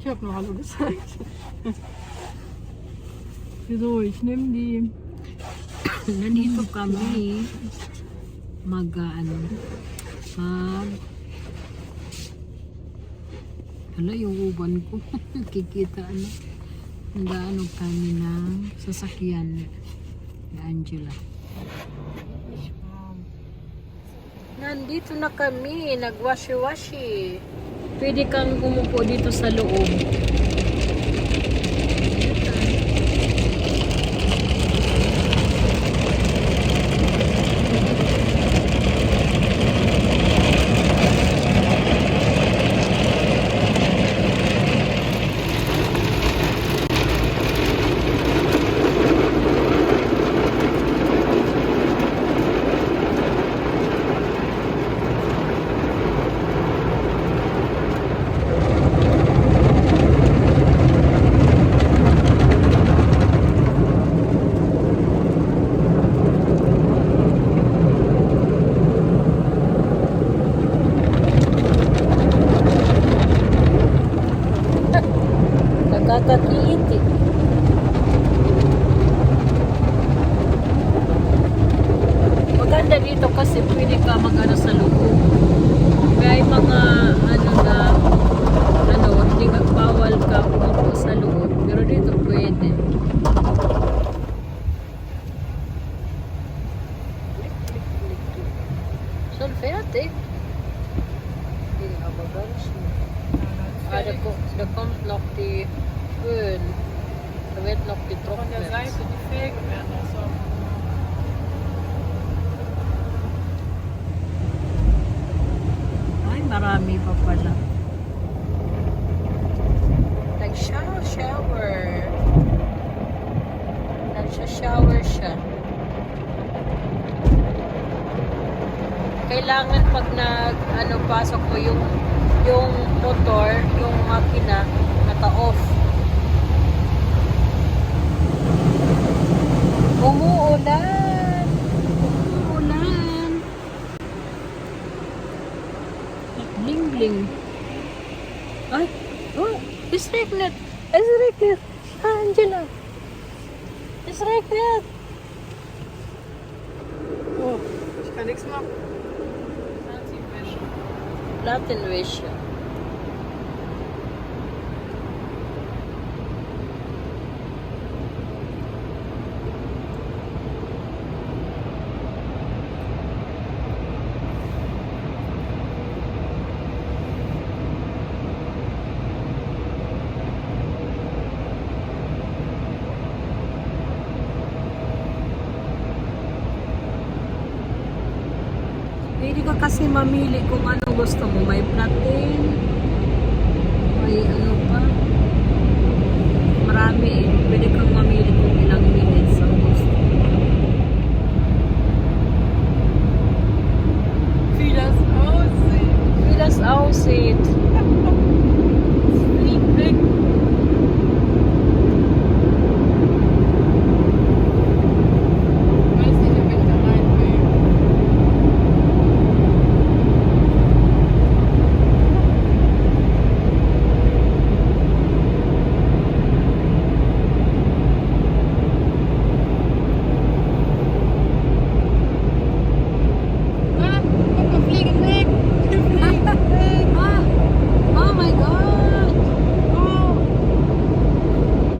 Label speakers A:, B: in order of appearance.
A: Ich nur Hallo gesagt. Wieso? Ich nehme die.
B: Nandito kami mag ano mag Hala, yung uban ko. Kikita ano. Nagaano kami ng sasakyan ni Angela. Nandito na kami, nagwashi-washi. Pwede kang umupo dito sa loob. Nakakakiiti. Maganda dito kasi pwede ka mag-ano sa loob. May mga ano na ano, hindi ka bawal ka pumupo sa loob. Pero dito pwede. Fertig? Die aber ganz schnell.
A: Ah, da, ko- da
B: kommt noch die Föhn. Da wird noch Von der getrocknet. Seite,
A: die Felgen werden auch so.
B: Marami pa pala. Nag-shower, shower. Nagsha-shower siya. Kailangan pag nag, ano, pasok mo yung, yung motor, yung makina, naka-off. Umuulan! Umuulan! Bling bling. Ay, oh, es regnet. Es regnet. Ah, Angela. Es regnet.
A: Oh, ich kann nichts machen.
B: Nothing ratio Pwede ka kasi mamili kung ano gusto mo. May protein, may ano pa. Marami eh. Pwede kang mamili kung ilang minutes ang gusto mo.
A: Wie das aussieht. Oh,
B: Wie das aussieht. Oh,